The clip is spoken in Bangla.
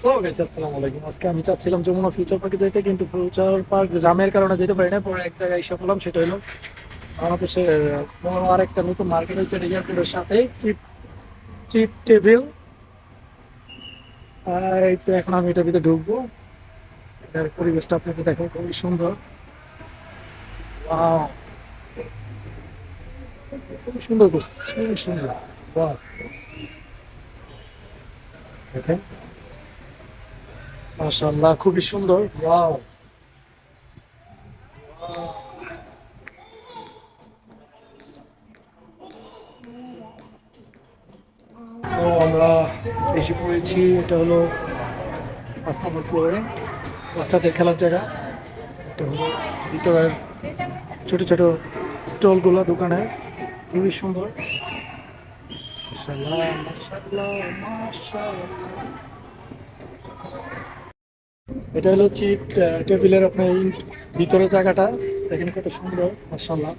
সো গাইস আসসালামু আলাইকুম। আজকে আমি চাচ্ছিলাম যমুনা ফিউচার পার্কে যেতে কিন্তু ফিউচার পার্ক জামের কারণে যেতে পারি না পরে এক জায়গায় এসে পড়লাম সেটা হলো বাংলাদেশের বড় আর একটা নতুন মার্কেট হয়েছে এয়ারপোর্টের সাথে চিপ চিপ টেবিল এই তো এখন আমি এটার ভিতরে ঢুকবো। এটার পরিবেশটা আপনাকে দেখো খুবই সুন্দর! খুবই সুন্দর করছে সুন্দর। Wow! দেখেন। মাশাআল্লাহ, খুবই সুন্দর। ওয়াও। সো আমরা এসে পড়েছি, এটা হলো পাঁচ ফ্লোরে বাচ্চাদের খেলার জায়গা। এটা হলো ভিতরের ছোট ছোট স্টলগুলো দোকানে, খুবই সুন্দর। মাশাআল্লাহ মাশাআল্লাহ মাশাআল্লাহ। এটা হলো চিপ টেবিলের আপনার ভিতরের জায়গাটা। দেখেন কত সুন্দর মার্শাল্লাহ